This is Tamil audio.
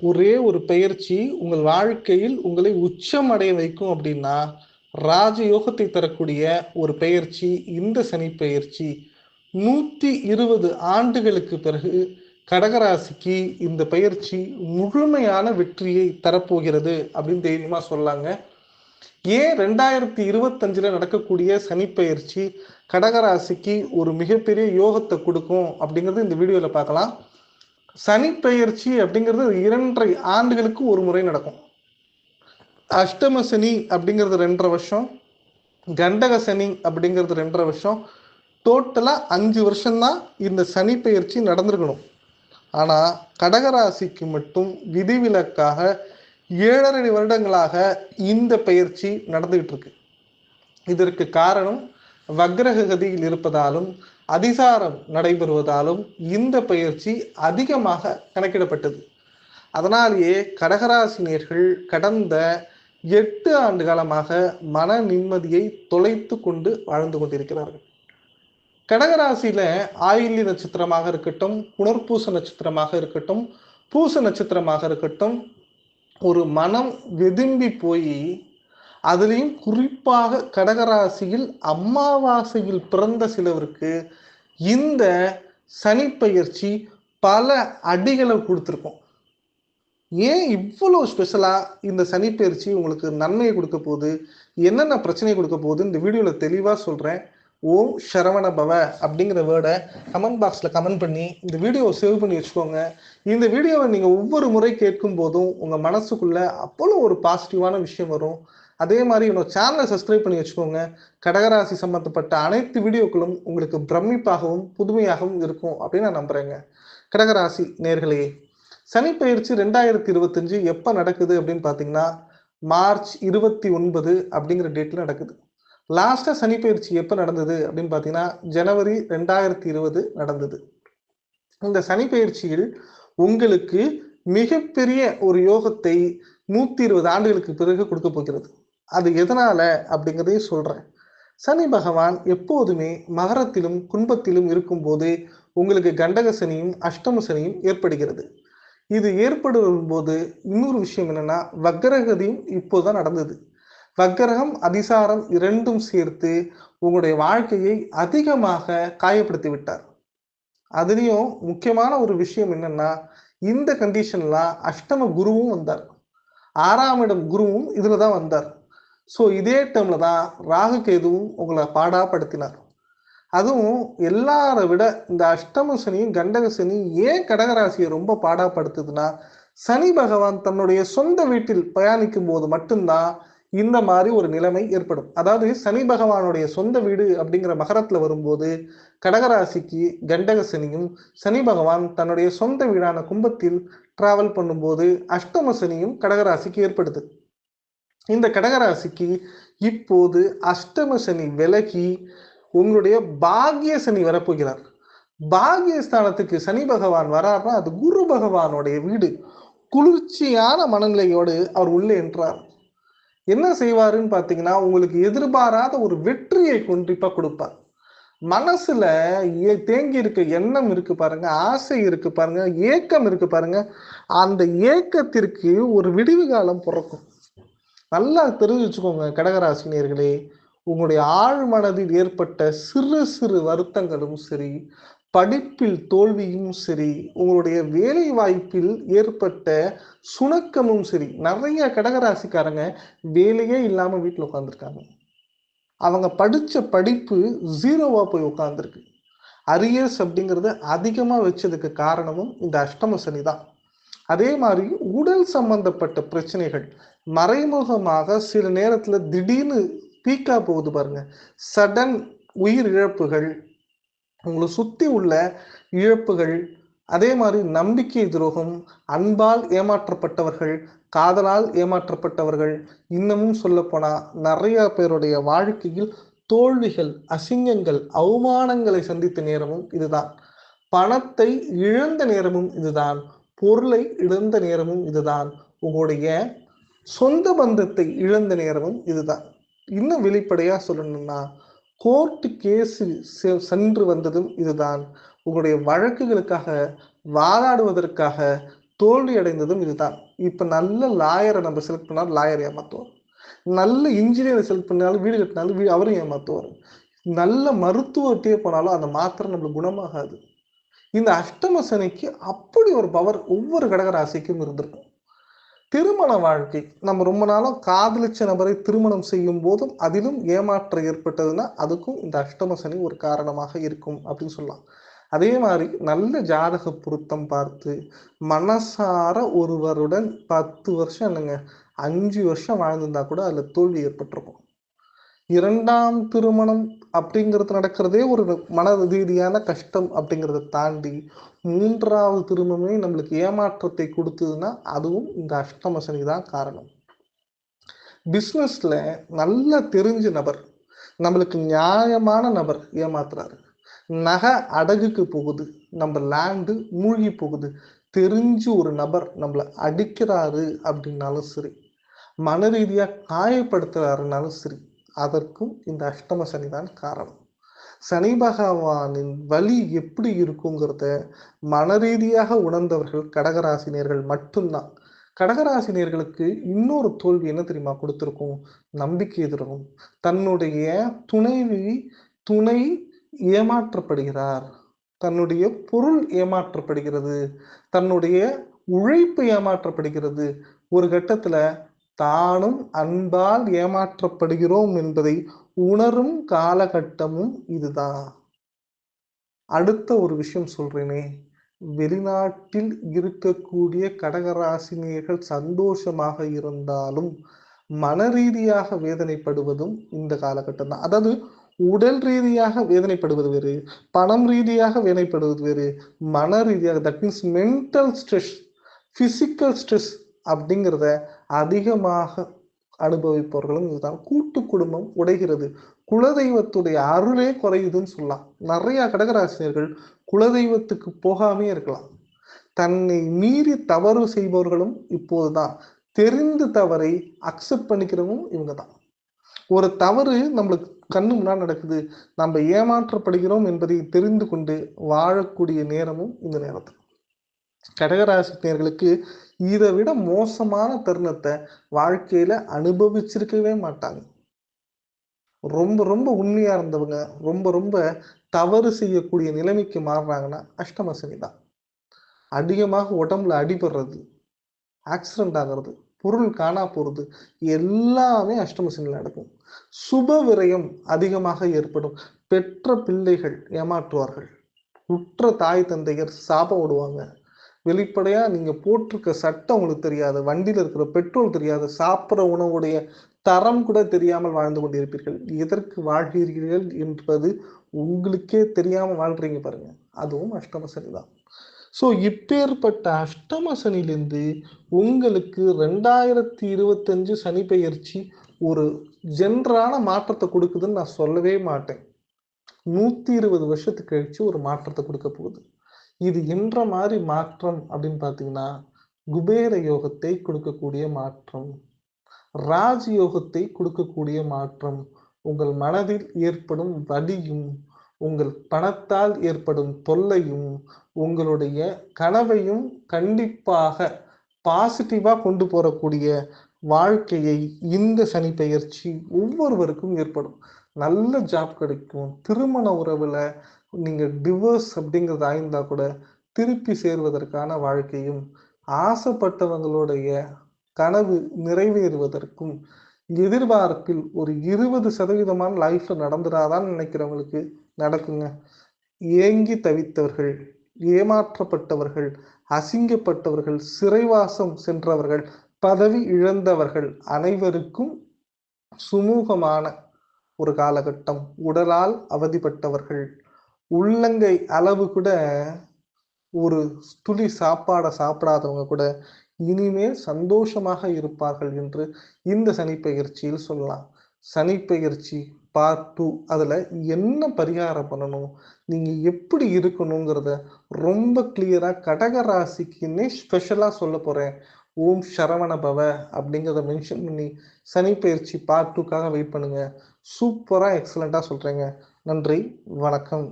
ஒரே ஒரு பெயர்ச்சி உங்கள் வாழ்க்கையில் உங்களை உச்சம் அடைய வைக்கும் அப்படின்னா ராஜயோகத்தை தரக்கூடிய ஒரு பெயர்ச்சி இந்த சனி பெயர்ச்சி நூத்தி இருபது ஆண்டுகளுக்கு பிறகு கடகராசிக்கு இந்த பயிற்சி முழுமையான வெற்றியை தரப்போகிறது அப்படின்னு தைரியமா சொல்லாங்க. ஏன் ரெண்டாயிரத்தி இருபத்தஞ்சுல நடக்கக்கூடிய சனி பயிற்சி கடகராசிக்கு ஒரு மிகப்பெரிய யோகத்தை கொடுக்கும் அப்படிங்கிறது இந்த வீடியோல பார்க்கலாம். சனிப்பெயர்ச்சி அப்படிங்கிறது இரண்டரை ஆண்டுகளுக்கு ஒரு முறை நடக்கும். அஷ்டம சனி அப்படிங்கிறது ரெண்டரை வருஷம் கண்டக சனி அப்படிங்கிறது ரெண்டரை வருஷம். டோட்டலாக அஞ்சு வருஷம்தான் இந்த சனி பெயர்ச்சி நடந்திருக்கணும். ஆனால் கடகராசிக்கு மட்டும் விதிவிலக்காக ஏழரை வருடங்களாக இந்த பயிற்சி நடந்துகிட்டு இருக்கு. இதற்கு காரணம் வக்ரகதியில் இருப்பதாலும் அதிசாரம் நடைபெறுவதாலும் இந்த பயிற்சி அதிகமாக கணக்கிடப்பட்டது. அதனாலேயே கடகராசினியர்கள் கடந்த எட்டு ஆண்டு காலமாக மன நிம்மதியை தொலைத்து கொண்டு வாழ்ந்து கொண்டிருக்கிறார்கள். கடகராசியில ஆயுள்ய நட்சத்திரமாக இருக்கட்டும் புனர்பூச நட்சத்திரமாக இருக்கட்டும் பூச நட்சத்திரமாக இருக்கட்டும் ஒரு மனம் வெதும்பி போய் அதுலேயும் குறிப்பாக கடகராசியில் அமாவாசையில் பிறந்த சிலவருக்கு இந்த சனி பயிற்சி பல அடிகளை கொடுத்துருக்கோம். ஏன் இவ்வளோ ஸ்பெஷலாக இந்த சனி பயிற்சி உங்களுக்கு நன்மையை கொடுக்க போகுது? என்னென்ன பிரச்சனையை கொடுக்க போகுது இந்த வீடியோவில் தெளிவாக சொல்கிறேன் ஓம் சரவண பவ அப்படிங்கிற வேர்டை கமெண்ட் பாக்ஸில் கமெண்ட் பண்ணி இந்த வீடியோவை சேவ் பண்ணி வச்சுக்கோங்க. இந்த வீடியோவை நீங்கள் ஒவ்வொரு முறை கேட்கும் போதும் உங்கள் மனசுக்குள்ளே அப்போலும் ஒரு பாசிட்டிவான விஷயம் வரும். அதே மாதிரி என்னோட சேனலை சப்ஸ்கிரைப் பண்ணி வச்சுக்கோங்க. கடகராசி சம்பந்தப்பட்ட அனைத்து வீடியோக்களும் உங்களுக்கு பிரமிப்பாகவும் புதுமையாகவும் இருக்கும் அப்படின்னு நான் நம்புறேங்க. கடகராசி நேர்களே சனி பயிற்சி ரெண்டாயிரத்தி இருபத்தஞ்சு எப்போ நடக்குது அப்படின்னு பார்த்தீங்கன்னா மார்ச் இருபத்தி ஒன்பது அப்படிங்கிற டேட்டில் நடக்குது. லாஸ்ட்டாக சனி பயிற்சி எப்போ நடந்தது அப்படின்னு பார்த்தீங்கன்னா ஜனவரி ரெண்டாயிரத்தி இருபது நடந்தது. இந்த சனி பயிற்சியில் உங்களுக்கு மிகப்பெரிய ஒரு யோகத்தை நூத்தி இருபது ஆண்டுகளுக்கு பிறகு கொடுக்க போகிறது. அது எதனால அப்படிங்கிறதையும் சொல்றேன். சனி பகவான் எப்போதுமே மகரத்திலும் குன்பத்திலும் இருக்கும்போது உங்களுக்கு கண்டக சனியும் அஷ்டம சனியும் ஏற்படுகிறது. இது ஏற்படும் போது இன்னொரு விஷயம் என்னன்னா வக்கரகதியும் இப்போதான் நடந்தது. வக்கரகம் அதிசாரம் இரண்டும் சேர்த்து உங்களுடைய வாழ்க்கையை அதிகமாக காயப்படுத்தி விட்டார். அதுலேயும் முக்கியமான ஒரு விஷயம் என்னன்னா இந்த கண்டிஷன்லாம் அஷ்டம குருவும் வந்தார். ஆறாம் இடம் குருவும் இதுல தான் வந்தார். ஸோ இதே டைம்ல தான் ராகு கேதுவும் உங்களை பாடாப்படுத்தினார். அதுவும் எல்லாரை விட இந்த அஷ்டம சனியும் கண்டக சனியும் ஏன் கடகராசியை ரொம்ப பாடாப்படுத்துதுன்னா சனி பகவான் தன்னுடைய சொந்த வீட்டில் பயணிக்கும் போது மட்டும்தான் இந்த மாதிரி ஒரு நிலைமை ஏற்படும். அதாவது சனி பகவானுடைய சொந்த வீடு அப்படிங்கிற மகரத்துல வரும்போது கடகராசிக்கு கண்டக சனியும் சனி பகவான் தன்னுடைய சொந்த வீடான கும்பத்தில் டிராவல் பண்ணும்போது அஷ்டம சனியும் கடகராசிக்கு ஏற்படுது. இந்த கடகராசிக்கு இப்போது அஷ்டம சனி விலகி உங்களுடைய பாகிய சனி வரப்போகிறார். பாகியஸ்தானத்துக்கு சனி பகவான் வரார்னா அது குரு பகவானுடைய வீடு. குளிர்ச்சியான மனநிலையோடு அவர் உள்ளே என்றார். என்ன செய்வாருன்னு பார்த்தீங்கன்னா உங்களுக்கு எதிர்பாராத ஒரு வெற்றியை கண்டிப்பா கொடுப்பார். மனசுல தேங்கி இருக்க எண்ணம் இருக்கு பாருங்க ஆசை இருக்கு பாருங்க ஏக்கம் இருக்கு பாருங்க. அந்த ஏக்கத்திற்கு ஒரு விடிவு காலம் பிறக்கும். நல்லா தெரிஞ்சு வச்சுக்கோங்க கடகராசினியர்களே உங்களுடைய ஆழ் மனதில் ஏற்பட்ட சிறு சிறு வருத்தங்களும் சரி படிப்பில் தோல்வியும் சரி உங்களுடைய வேலை வாய்ப்பில் ஏற்பட்ட சுணக்கமும் சரி நிறைய கடகராசிக்காரங்க வேலையே இல்லாமல் வீட்டில் உட்காந்துருக்காங்க அவங்க படித்த படிப்பு ஜீரோவாக போய் உட்காந்துருக்கு அரியர்ஸ் அப்படிங்கிறது அதிகமாக வச்சதுக்கு காரணமும் இந்த அஷ்டம சனி தான். அதே மாதிரி உடல் சம்பந்தப்பட்ட பிரச்சனைகள் மறைமுகமாக சில நேரத்துல திடீர்னு பீக்கா போகுது பாருங்க. சடன் உயிர் இழப்புகள் உங்களை சுத்தி உள்ள இழப்புகள் அதே மாதிரி நம்பிக்கை துரோகம் அன்பால் ஏமாற்றப்பட்டவர்கள் காதலால் ஏமாற்றப்பட்டவர்கள் இன்னமும் சொல்லப்போனால் நிறைய பேருடைய வாழ்க்கையில் தோல்விகள் அசிங்கங்கள் அவமானங்களை சந்தித்த நேரமும் இதுதான். பணத்தை இழந்த நேரமும் இதுதான். பொருளை இழந்த நேரமும் இதுதான். உங்களுடைய சொந்த பந்தத்தை இழந்த நேரமும் இதுதான். இன்னும் வெளிப்படையா சொல்லணும்னா கோர்ட்டு கேஸு சென்று வந்ததும் இதுதான். உங்களுடைய வழக்குகளுக்காக வாதாடுவதற்காக தோல்வி அடைந்ததும் இதுதான். இப்ப நல்ல லாயரை நம்ம செலக்ட் பண்ணாலும் லாயர் ஏமாத்துவார். நல்ல இன்ஜினியரை செலக்ட் பண்ணாலும் வீடு கட்டினாலும் வீ அவரும் ஏமாத்துவார். நல்ல மருத்துவத்தையே போனாலும் அந்த மாத்திரை நம்மளுக்கு குணமாகாது. இந்த அஷ்டம சனிக்கு அப்படி ஒரு பவர் ஒவ்வொரு கடகராசிக்கும் இருந்திருக்கும். திருமண வாழ்க்கை. நம்ம ரொம்ப நாளும் காதலிச்ச நபரை திருமணம் செய்யும் போதும் அதிலும் ஏமாற்றம் ஏற்பட்டதுன்னா அதுக்கும் இந்த அஷ்டம சனி ஒரு காரணமாக இருக்கும் அப்படின்னு சொல்லலாம். அதே மாதிரி நல்ல ஜாதக பொருத்தம் பார்த்து மனசார ஒருவருடன் பத்து வருஷம் இல்லைங்க அஞ்சு வருஷம் வாழ்ந்திருந்தா கூட அதுல தோல்வி ஏற்பட்டிருக்கும். இரண்டாம் திருமணம் அப்படிங்கிறது நடக்கிறதே ஒரு மன ரீதியான கஷ்டம் அப்படிங்கிறத தாண்டி மூன்றாவது திருமணமே நம்மளுக்கு ஏமாற்றத்தை கொடுத்ததுன்னா அதுவும் இந்த அஷ்டம சனி தான் காரணம். பிஸ்னஸ்ல நல்ல தெரிஞ்ச நபர் நம்மளுக்கு நியாயமான நபர் ஏமாத்துறாரு. நகை அடகுக்கு போகுது நம்ம லேண்டு மூழ்கி போகுது. தெரிஞ்சு ஒரு நபர் நம்மளை அடிக்கிறாரு அப்படின்னாலும் சரி மன ரீதியாக காயப்படுத்துறாருனாலும் சரி அதற்கும் இந்த அஷ்டம சனி தான் காரணம். சனி பகவானின் வலி எப்படி இருக்குங்கிறத மன ரீதியாக உணர்ந்தவர்கள் கடகராசினியர்கள் மட்டும்தான். கடகராசினியர்களுக்கு இன்னொரு தோல்வி என்ன தெரியுமா? கொடுத்துருக்கும்? நம்பிக்கை எதிரும் தன்னுடைய துணைவி துணை ஏமாற்றப்படுகிறார். தன்னுடைய பொருள் ஏமாற்றப்படுகிறது. தன்னுடைய உழைப்பு ஏமாற்றப்படுகிறது. ஒரு கட்டத்துல தானும் அன்பால் ஏமாற்றப்படுகிறோம் என்பதை உணரும் காலகட்டமும் இதுதான் அடுத்த ஒரு விஷயம் சொல்றேனே. வெளிநாட்டில் இருக்கக்கூடிய கடகராசினியர்கள் சந்தோஷமாக இருந்தாலும் மன ரீதியாக வேதனைப்படுவதும் இந்த காலகட்டம் தான். அதாவது உடல் ரீதியாக வேதனைப்படுவது வேறு பணம் ரீதியாக வேதனைப்படுவது வேறு மன ரீதியாக that means mental stress physical stress அப்படிங்கிறத அதிகமாக அனுபவிப்பவர்களும் இதுதான். கூட்டு குடும்பம் உடைகிறது. குலதெய்வத்துடைய அருளே குறையுதுன்னு சொல்லலாம். நிறைய கடகராசினியர்கள் குலதெய்வத்துக்கு போகாமே இருக்கலாம். தன்னை மீறி தவறு செய்பவர்களும் இப்போதுதான். தெரிந்து தவறை அக்செப்ட் பண்ணிக்கிறவங்க இவங்க தான் ஒரு தவறு நம்மளுக்கு கண்ணு முன்னாடி நடக்குது. நம்ம ஏமாற்றப்படுகிறோம் என்பதை தெரிந்து கொண்டு வாழக்கூடிய நேரமும் இந்த நேரத்தில். கடகராசினியர்களுக்கு இதை விட மோசமான தருணத்தை வாழ்க்கையில அனுபவிச்சிருக்கவே மாட்டாங்க. ரொம்ப ரொம்ப உண்மையா இருந்தவங்க ரொம்ப ரொம்ப தவறு செய்யக்கூடிய நிலைமைக்கு மாறுறாங்கன்னா அஷ்டமசனி தான். அதிகமாக உடம்புல அடிபடுறது ஆக்சிடென்ட் ஆகிறது பொருள் காணா போறது எல்லாமே அஷ்டமசனியில் நடக்கும். சுப விரயம் அதிகமாக ஏற்படும். பெற்ற பிள்ளைகள் ஏமாற்றுவார்கள். உற்ற தாய் தந்தையர் சாபம் விடுவாங்க வெளிப்படையாக நீங்கள் போட்டிருக்க சட்டம் உங்களுக்கு தெரியாது வண்டியில் இருக்கிற பெட்ரோல் தெரியாது சாப்பிட்ற உணவுடைய தரம் கூட தெரியாமல் வாழ்ந்து கொண்டிருப்பீர்கள். எதற்கு வாழ்கிறீர்கள் என்பது உங்களுக்கே தெரியாமல் வாழ்கிறீங்க பாருங்க. அதுவும் அஷ்டம சனிதான் ஸோ இப்பேற்பட்ட அஷ்டம சனிலேருந்து உங்களுக்கு ரெண்டாயிரத்தி இருபத்தஞ்சு சனி பெயர்ச்சி ஒரு ஜென்ரான மாற்றத்தை கொடுக்குதுன்னு நான் சொல்லவே மாட்டேன். நூற்றி இருபது வருஷத்துக்கு கழிச்சு ஒரு மாற்றத்தை கொடுக்க போகுது. இது என்ற மாதிரி மாற்றம் அப்படின்னு பார்த்தீங்கன்னா குபேர யோகத்தை கொடுக்கக்கூடிய மாற்றம். ராஜ் யோகத்தை கொடுக்கக்கூடிய மாற்றம். உங்கள் மனதில் ஏற்படும் வலியும் உங்கள் பணத்தால் ஏற்படும் தொல்லையும் உங்களுடைய கனவையும் கண்டிப்பாக பாசிட்டிவாக கொண்டு போகக்கூடிய வாழ்க்கையை இந்த சனி பெயர்ச்சி ஒவ்வொருவருக்கும் ஏற்படும். நல்ல ஜாப் கிடைக்கும். திருமண உறவுல நீங்கள் டிவோர்ஸ் அப்படிங்கிறது ஆயிருந்தால் கூட திருப்பி சேர்வதற்கான வாழ்க்கையும் ஆசைப்பட்டவங்களுடைய கனவு நிறைவேறுவதற்கும் எதிர்பார்ப்பில் ஒரு இருபது சதவீதமான லைஃப்ல நடந்துடாதான்னு நினைக்கிறவங்களுக்கு நடக்குங்க. ஏங்கி தவித்தவர்கள் ஏமாற்றப்பட்டவர்கள் அசிங்கப்பட்டவர்கள் சிறைவாசம் சென்றவர்கள் பதவி இழந்தவர்கள் அனைவருக்கும் சுமூகமான ஒரு காலகட்டம். உடலால் அவதிப்பட்டவர்கள் உள்ளங்கை அளவு கூட ஒரு துளி சாப்பாடை சாப்பிடாதவங்க கூட இனிமேல் சந்தோஷமாக இருப்பார்கள் என்று இந்த சனிப்பெயர்ச்சியில் சொல்லலாம். சனிப்பெயர்ச்சி பார்ட் டூ அதில் என்ன பரிகாரம் பண்ணணும் நீங்கள் எப்படி இருக்கணுங்கிறத ரொம்ப கிளியராக கடக ராசிக்குன்னே ஸ்பெஷலாக சொல்ல போகிறேன் ஓம் சரவண பவ அப்படிங்கிறத மென்ஷன் பண்ணி சனிப்பெயர்ச்சி பார்ட் டூக்காக வெயிட் பண்ணுங்கள் சூப்பராக எக்ஸலண்ட்டாக சொல்கிறேங்க நன்றி வணக்கம்.